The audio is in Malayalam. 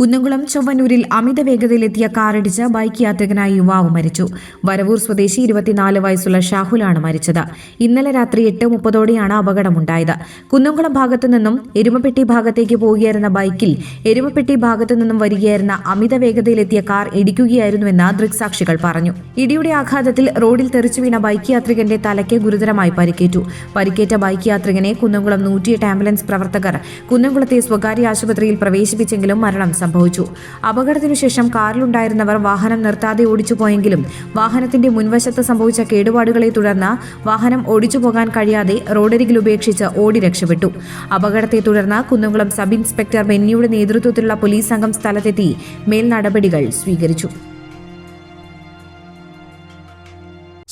കുന്നംകുളം ചൊവ്വന്നൂരിൽ അമിത വേഗതയിലെത്തിയ കാറിടിച്ച് ബൈക്ക് യാത്രികനായ യുവാവ് മരിച്ചു. വരവൂർ സ്വദേശി ഇരുപത്തിനാല് വയസ്സുള്ള ഷാഹുലാണ് മരിച്ചത്. ഇന്നലെ രാത്രി എട്ട് മുപ്പതോടെയാണ് അപകടമുണ്ടായത്. കുന്നംകുളം ഭാഗത്തു നിന്നും എരുമപ്പെട്ടി ഭാഗത്തേക്ക് പോകുകയായിരുന്ന ബൈക്കിൽ എരുമപ്പെട്ടി ഭാഗത്തു നിന്നും വരികയായിരുന്ന അമിത വേഗതയിലെത്തിയ കാർ ഇടിക്കുകയായിരുന്നുവെന്ന് ദൃക്സാക്ഷികൾ പറഞ്ഞു. ഇടിയുടെ ആഘാതത്തിൽ റോഡിൽ തെറിച്ചു വീണ ബൈക്ക് യാത്രികന്റെ തലയ്ക്ക് ഗുരുതരമായി പരിക്കേറ്റു. പരിക്കേറ്റ ബൈക്ക് യാത്രികനെ കുന്നംകുളം നൂറ്റിയെട്ട് ആംബുലൻസ് പ്രവർത്തകർ കുന്നംകുളത്തെ സ്വകാര്യ ആശുപത്രിയിൽ പ്രവേശിപ്പിച്ചെങ്കിലും മരണം സംഭവിച്ചു. അപകടത്തിനു ശേഷം കാറിലുണ്ടായിരുന്നവർ വാഹനം നിർത്താതെ ഓടിച്ചു പോയെങ്കിലും വാഹനത്തിന്റെ മുൻവശത്ത് സംഭവിച്ച കേടുപാടുകളെ തുടർന്ന് വാഹനം ഓടിച്ചു പോകാൻ കഴിയാതെ റോഡരികിൽ ഉപേക്ഷിച്ച് ഓടി രക്ഷപ്പെട്ടു. അപകടത്തെ തുടർന്ന് കുന്നംകുളം സബ് ഇൻസ്പെക്ടർ ബെന്നിയുടെ നേതൃത്വത്തിലുള്ള പോലീസ് സംഘം സ്ഥലത്തെത്തി മേൽ നടപടികൾ സ്വീകരിച്ചു.